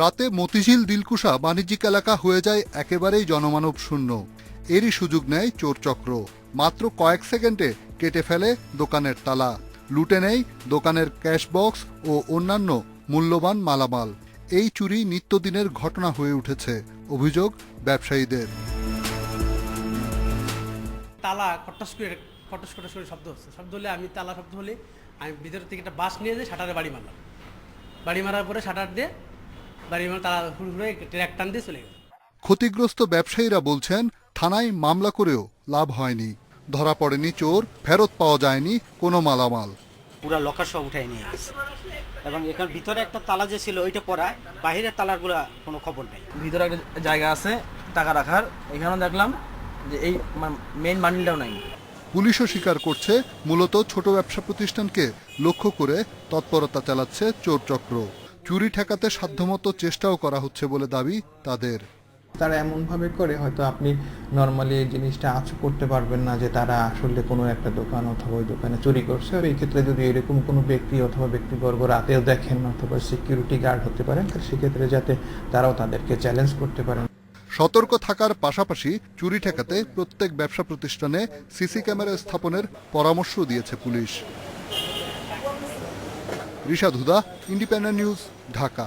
রাতে মতিঝিল দিলকুশা বাণিজ্যিক এলাকা হয়ে যায় একেবারেই জনমানব শূন্য। এরই সুযোগ নেয় চোরচক্র মাত্র কয়েক সেকেন্ডে কেটে ফেলে দোকানের তালা। লুটে নেয় দোকানের ক্যাশ বক্স ও অন্যান্য মূল্যবান মালামাল। এই চুরি নিত্যদিনের ঘটনা হয়ে উঠেছে, অভিযোগ ব্যবসায়ীদের। তালা খট্টাস করে খটস খটস করে শব্দ হচ্ছে। শব্দ হলে আমি তালা শব্দ হলে আমি ভিতর থেকে একটা বাস নিয়ে যাই শাটারে বাড়ি মারলাম। বাড়ি মারার পরে শাটার দিয়ে টান দিয়ে চলে গেল। ক্ষতিগ্রস্ত ব্যবসায়ীরা বলছেন থানায় মামলা করেও লাভ হয়নি। ধরা পড়েনি চোর ফেরত পাওয়া যায়নি কোনো মালামাল। পুরা লকার সব উঠাই নিয়ে গেছে। এবং এখানে ভিতরে একটা তালা যে ছিল ওইটা পড়া বাহিরের তালাগুলা কোনো খবর নেই। ভিতরে একটা জায়গা আছে টাকা রাখার। এখানেও দেখলাম যে এই মেইন বান্ডিলটাও নাই। পুলিশও স্বীকার করছে মূলত ছোট ব্যবসা প্রতিষ্ঠানকে লক্ষ্য করে তৎপরতা চালাচ্ছে চোর চক্র। চুরি ঠেকাতে সাধ্যমতো চেষ্টাও করা হচ্ছে বলে দাবি তাদের। তারা এমনভাবে করে হয়তো আপনি নর্মালি এই জিনিসটা আঁচু করতে পারবেন না যে তারা আসলে কোনো একটা দোকান অথবা ওই দোকানে চুরি করছে। আর এই ক্ষেত্রে যদি এরকম কোনো ব্যক্তি অথবা ব্যক্তিবর্গ রাতেও দেখেন অথবা সিকিউরিটি গার্ড হতে পারেন তাহলে সেক্ষেত্রে যাতে তারাও তাদেরকে চ্যালেঞ্জ করতে পারেন। সতর্ক থাকার পাশাপাশি চুরি ঠেকাতে প্রত্যেক ব্যবসা প্রতিষ্ঠানে সিসি ক্যামেরা স্থাপনের পরামর্শ দিয়েছে police. Huda independent news Dhaka.